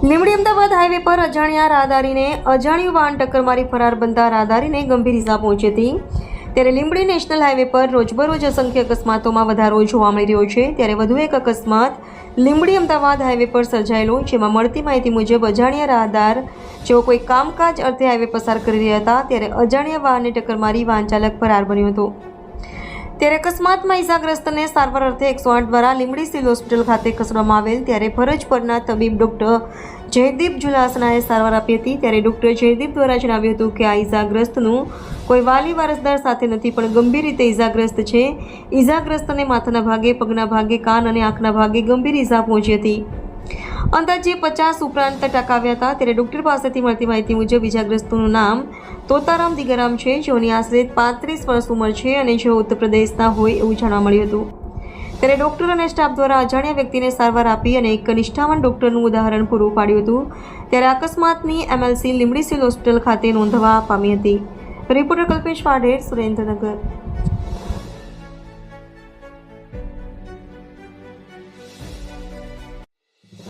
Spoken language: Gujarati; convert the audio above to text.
લીંબડી અમદાવાદ હાઈવે પર અજાણ્યા રાહદારીને અજાણ્યું વાહન ટક્કર મારી ફરાર બનતા રાહદારીને ગંભીર ઇજા પહોંચી હતી. ત્યારે લીંબડી નેશનલ હાઈવે પર રોજબરોજ અસંખ્ય અકસ્માતોમાં વધારો જોવા મળી રહ્યો છે. ત્યારે વધુ એક અકસ્માત લીંબડી અમદાવાદ હાઈવે પર સર્જાયેલો, જેમાં મળતી માહિતી મુજબ અજાણ્યા રાહદાર જેઓ કોઈ કામકાજ અર્થે હાઈવે પસાર કરી રહ્યા હતા, ત્યારે અજાણ્યા વાહનને ટક્કર મારી વાહન ચાલક ફરાર બન્યો હતો. ત્યારે અકસ્માતમાં ઇજાગ્રસ્તને સારવાર અર્થે એકસો આઠ દ્વારા લીમડી સિવિલ હોસ્પિટલ ખાતે ખસેડવામાં આવેલ ત્યારે ફરજ પરના તબીબ ડૉક્ટર જયદીપ જુલાસનાએ સારવાર આપી હતી. ત્યારે ડૉક્ટર જયદીપ દ્વારા જણાવ્યું હતું કે આ ઇજાગ્રસ્તનું કોઈ વાલી વારસદાર સાથે નથી, પણ ગંભીર રીતે ઇજાગ્રસ્ત છે. ઇજાગ્રસ્તને માથાના ભાગે, પગના ભાગે, કાન અને આંખના ભાગે ગંભીર ઇજા પહોંચી હતી. અંદાજે પચાસ ઉપરાંત ટકાવ્યા હતા ત્યારે ડૉક્ટર પાસેથી મળતી માહિતી મુજબ ઇજાગ્રસ્તોનું નામ તોતારામ દિગારામ છે, જેઓની આશરે પાંત્રીસ વર્ષ ઉંમર છે અને જેઓ ઉત્તર પ્રદેશના હોય એવું જાણવા મળ્યું હતું. ત્યારે ડૉક્ટર અને સ્ટાફ દ્વારા અજાણ્યા વ્યક્તિને સારવાર આપી અને એક નિષ્ઠાવાન ડૉક્ટરનું ઉદાહરણ પૂરું પાડ્યું હતું. ત્યારે અકસ્માતની એમએલસી લીમડી સિવિલ હોસ્પિટલ ખાતે નોંધવા પામી હતી. રિપોર્ટર કલ્પેશ વાઢેર સુરેન્દ્રનગર.